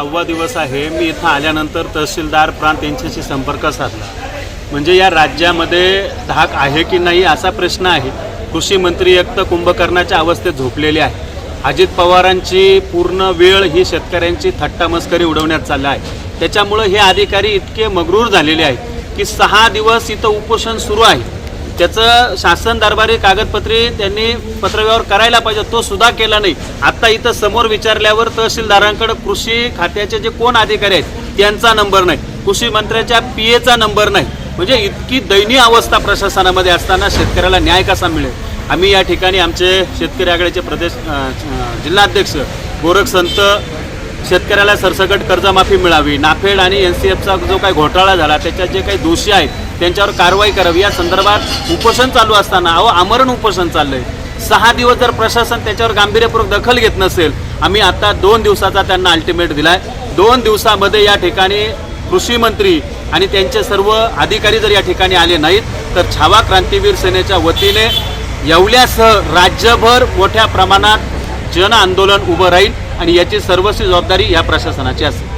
सहावा दिवस आहे. मी इथं आल्यानंतर तहसीलदार प्रांत यांच्याशी संपर्क साधला. म्हणजे या राज्यामध्ये धाक आहे की नाही असा प्रश्न आहे. कृषी मंत्री एक तर कुंभकर्णाच्या अवस्थेत झोपलेले आहे. अजित पवारांची पूर्ण वेळ ही शेतकऱ्यांची थट्टा मस्करी उडवण्यात चालला आहे. त्याच्यामुळं हे अधिकारी इतके मगरूर झालेले आहेत की सहा दिवस इथं उपोषण सुरू आहे. त्याचं शासन दरबारी कागदपत्रे त्यांनी पत्रव्यवहार करायला पाहिजे तो सुद्धा केला नाही. आता इथं समोर विचारल्यावर तहसीलदारांकडे कृषी खात्याचे जे कोण अधिकारी आहेत त्यांचा नंबर नाही. कृषी मंत्र्याच्या पी एचा नंबर नाही. म्हणजे इतकी दयनीय अवस्था प्रशासनामध्ये असताना शेतकऱ्याला न्याय कसा मिळेल? आम्ही या ठिकाणी आमचे शेतकरी आघाडीचे प्रदेश जिल्हाध्यक्ष गोरख संत शेतकऱ्याला सरसकट कर्जमाफी मिळावी. नाफेड आणि एन सी एफचा जो काही घोटाळा झाला त्याच्यात जे काही दोषी आहेत त्यांच्यावर कारवाई करावी. या संदर्भात उपोषण चालू असताना अहो आमरण उपोषण चाललं आहे सहा दिवस जर प्रशासन त्याच्यावर गांभीर्यपूर्वक दखल घेत नसेल आम्ही आता दोन दिवसाचा त्यांना अल्टिमेट दिलाय. दोन दिवसामध्ये या ठिकाणी कृषी मंत्री आणि त्यांचे सर्व अधिकारी जर या ठिकाणी आले नाहीत तर छावा क्रांतीवीर सेनेच्या वतीने येवल्यासह राज्यभर मोठ्या प्रमाणात जन आंदोलन उभं राहील आणि याची सर्वस्वी जबाबदारी या प्रशासनाची असेल.